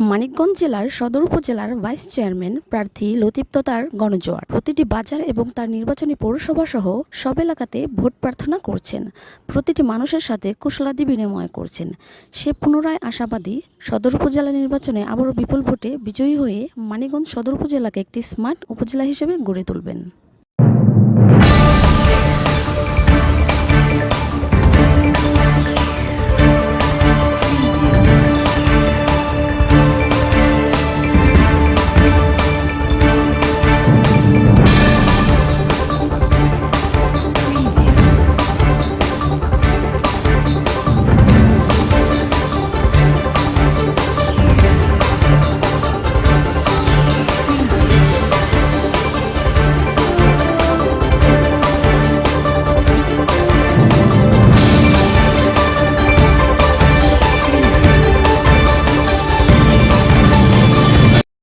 মানিকগঞ্জ জেলার সদর উপজেলার ভাইস চেয়ারম্যান প্রার্থী লতিফ তার গণজোয়ার। প্রতিটি বাজার এবং তার নির্বাচনী পৌরসভা সহ সব এলাকাতে ভোট প্রার্থনা করছেন। প্রতিটি মানুষের সাথে কুশলাদি বিনিময় করছেন। সে পুনরায় আশাবাদী সদর উপজেলা নির্বাচনে আবারও বিপুল ভোটে বিজয়ী হয়ে মানিকগঞ্জ সদর উপজেলাকে একটি স্মার্ট উপজেলা হিসেবে গড়ে তুলবেন।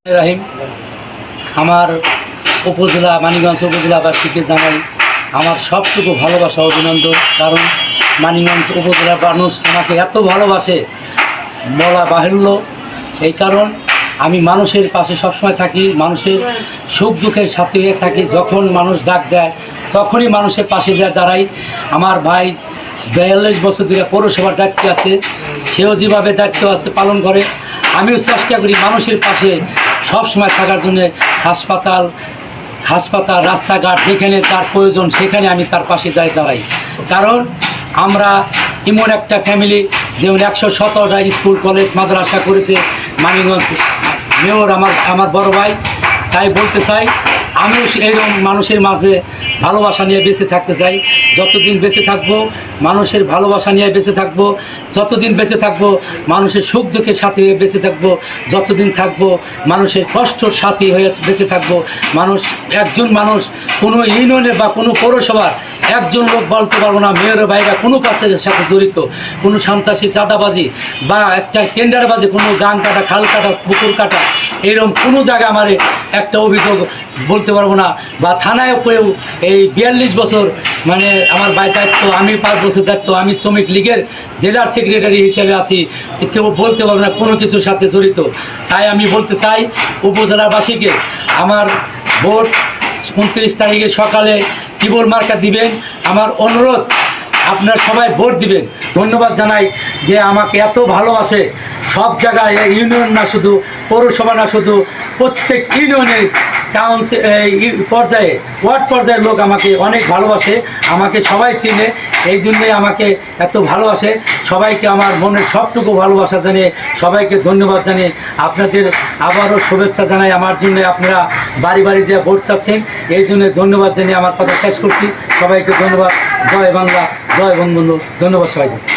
রাহিম। আমার উপজেলা মানিগঞ্জ উপজেলাবাসীকে জানাই আমার সবটুকু ভালোবাসা অভিনন্দন। কারণ মানিগঞ্জ উপজেলার মানুষ আমাকে এত ভালোবাসে বলা বাহুল্য। এই কারণ আমি মানুষের পাশে সবসময় থাকি, মানুষের সুখ দুঃখের সাথে থাকি। যখন মানুষ ডাক দেয়, তখনই মানুষের পাশে যায় দাঁড়াই। আমার ভাই বিয়াল্লিশ বছর ধরে পৌরসভার দায়িত্ব আছে, সেও যেভাবে দায়িত্ব আছে পালন করে, আমিও চেষ্টা করি মানুষের পাশে সব সময় থাকার জন্য হাসপাতাল হাসপাতাল, রাস্তাঘাট যেখানে তার প্রয়োজন সেখানে আমি তার পাশে যাই দাঁড়াই। কারণ আমরা এমন একটা ফ্যামিলি যেমন একশো সতেরোটা স্কুল, কলেজ, মাদ্রাসা করেছে মানিগঞ্জ মেয়র আমার আমার বড় ভাই, তাই বলতে চাই আমিও এরকম মানুষের মাঝে ভালোবাসা নিয়ে বেঁচে থাকতে চাই। যতদিন বেঁচে থাকব, মানুষের ভালোবাসা নিয়ে বেঁচে থাকব, যতদিন বেঁচে থাকব, মানুষের সুখ দুঃখের সাথে বেঁচে থাকব, যতদিন থাকব, মানুষের কষ্টর সাথী হয়ে বেঁচে থাকব, মানুষ, একজন মানুষ কোনো ইউনিয়নে বা কোনো পৌরসভার একজন লোক বলতে পারব না মেয়রের বাইরা কোনো কাজের সাথে জড়িত, কোনো সন্ত্রাসী, চাঁদাবাজি বা একটা টেন্ডারবাজি, কোনো গান কাটা, খাল কাটা, পুকুর কাটা এরকম কোনো জায়গা আমার একটা অভিযোগ বলতে পারব না বা থানায় কেউ এই বিয়াল্লিশ বছর মানে আমার বাই দায়িত্ব, আমি পাঁচ বছর দায়িত্ব, আমি শ্রমিক লীগের জেলার সেক্রেটারি হিসেবে আছি কেউ বলতে পারব না কোনো কিছুর সাথে জড়িত। তাই আমি বলতে চাই, উপজেলাবাসীকে আমার ভোট উনত্রিশ তারিখে সকালে টিবল মার্কা দিবেন। আমার অনুরোধ, আপনার সবাই ভোট দিবেন। ধন্যবাদ জানাই যে আমাকে এত ভালোবাসে। সব জায়গায় ইউনিয়ন না শুধু, পৌরসভা না শুধু, প্রত্যেক ইউনিয়নের কাউন্সিল পর্যায়ে, ওয়ার্ড পর্যায়ের লোক আমাকে অনেক ভালোবাসে, আমাকে সবাই চিনে, এই জন্যে আমাকে এত ভালোবাসে। সবাইকে আমার মনের সবটুকু ভালোবাসা জানিয়ে, সবাইকে ধন্যবাদ জানিয়ে, আপনাদের আবারও শুভেচ্ছা জানাই। আমার জন্য আপনারা বাড়ি বাড়ি যে ভোট চাচ্ছেন, এই জন্য ধন্যবাদ জানিয়ে আমার কথা শেষ করছি। সবাইকে ধন্যবাদ। জয় বাংলা, জয় বঙ্গবন্ধু। ধন্যবাদ সবাইকে।